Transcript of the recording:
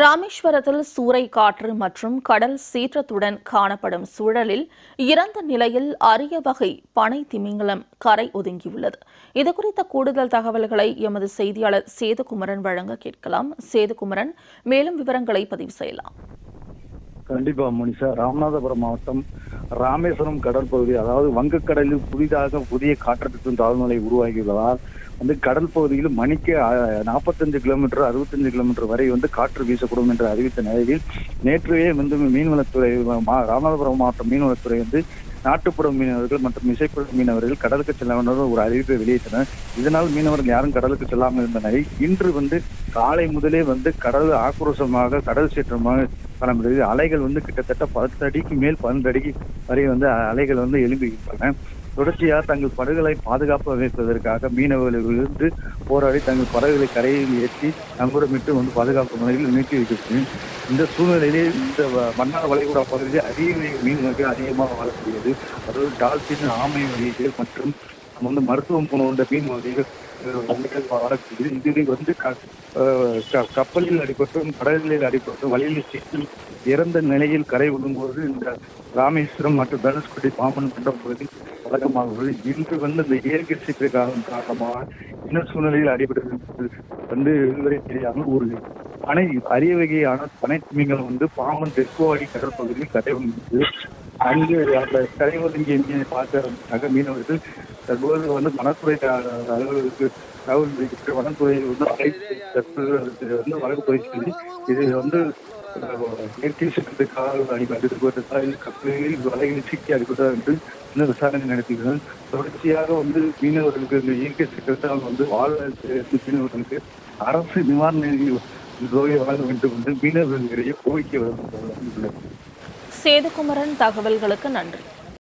ராமேஸ்வரத்தில் சூறை காற்று மற்றும் கடல் சீற்றத்துடன் காணப்படும் சூழலில் இறந்த நிலையில் அரிய வகை பனை திமிங்கலம் கரை ஒதுங்கியுள்ளது. இதுகுறித்த கூடுதல் தகவல்களை எமது செய்தியாளர் சேதுகுமரன் வழங்க கேட்கலாம். சேதுகுமரன் மேலும் விவரங்களை பதிவு செய்யலாம். கண்டிப்பா மோனிஷா ராமநாதபுரம் மாவட்டம் ராமேஸ்வரம் கடல் பகுதி அதாவது வங்கக்கடலில் புதிதாக புதிய காற்றழுத்தம் தாழ்நிலை உருவாகியுள்ளதால் வந்து கடல் பகுதியில் மணிக்கு நாற்பத்தஞ்சு கிலோமீட்டர் அறுபத்தஞ்சு கிலோமீட்டர் வரை வந்து காற்று வீசக்கூடும் என்று அறிவித்த நிலையில் நேற்றுவே வந்து மீன்வளத்துறை மா- ராமநாதபுரம் மாவட்டம் மீன்வளத்துறை வந்து நாட்டுப்புற மீனவர்கள் மற்றும் இசைப்புற மீனவர்கள் கடலுக்கு செல்ல வேண்டும் ஒரு அறிவிப்பை வெளியிட்டனர். இதனால் மீனவர்கள் யாரும் கடலுக்கு செல்லாமல் இருந்த இன்று வந்து காலை முதலே வந்து கடல் ஆக்ரோஷமாக கடல் சீற்றமாக காணப்படுகிறது அலைகள் வந்து கிட்டத்தட்ட பத்து அடிக்கு மேல் பன்னெண்டு அடிக்கு வரை வந்து அலைகள் வந்து எழும்புகின்றன. தொடர்ச்சியாக தங்கள் படகுகளை பாதுகாப்பு வைப்பதற்காக மீனவர்களிலிருந்து போராடி தங்கள் படகுகளை கரையில் ஏற்றி நங்குடமிட்டு வந்து பாதுகாப்பு முறையில் நீக்கி வைக்கிறது இந்த சூழ்நிலையிலே இந்த வ- மன்னார் வளைகுடா பகுதியில் அதிக மீன் அதிகமாக வாழக்கூடியது அதாவது டால்பின் ஆமை வகைகள் மற்றும் வந்து மருத்துவம் கொண்ட மீன் வகைகள் வரக்கூடியது இது வந்து க- கப்பலில் அடிபட்டும் கடலில் அடிபட்டும் வழியில் சிக்கி இறந்த நிலையில் கரை விடும்போது இந்த ராமேஸ்வரம் மற்றும் தனுஷ்கோடி பாம்பன் கொண்ட பகுதி வழக்கமாக உள்ளது இன்று வந்து இந்த இயற்கை சீற்ற காலம் காரணமாக என்ன சூழ்நிலையில் அடிபட்டது வந்து இதுவரை தெரியாமல் ஒரு பனை அரிய வகையான பனை திமிங்கள் வந்து பாம்பன் தெற்குவாடி கடல் பகுதியில் கரை வந்தது அங்கு அந்த கரை ஒதுங்கிய மீனை பார்க்க மீனவர்கள் தற்போது வந்து வனத்துறை அலுவலருக்கு தகவல் வனத்துறையில் வந்து வந்து வழக்கு பதிவு செய்து இது வந்து சட்டத்துக்காக அடிபட்டு கப்பலில் வலைகளில் சிக்கி அடிபட்டா என்று இன்னும் விசாரணை நடத்துகிறார் தொடர்ச்சியாக வந்து மீனவர்களுக்கு இந்த இயற்கை சட்டத்தால் வந்து வாழ மீனவர்களுக்கு அரசு நிவாரண தொகை வழங்க வேண்டும் என்று மீனவர்களிடையே கோரிக்கை வழங்கப்பட்டுள்ளது சேதுகுமரன் தகவல்களுக்கு நன்றி.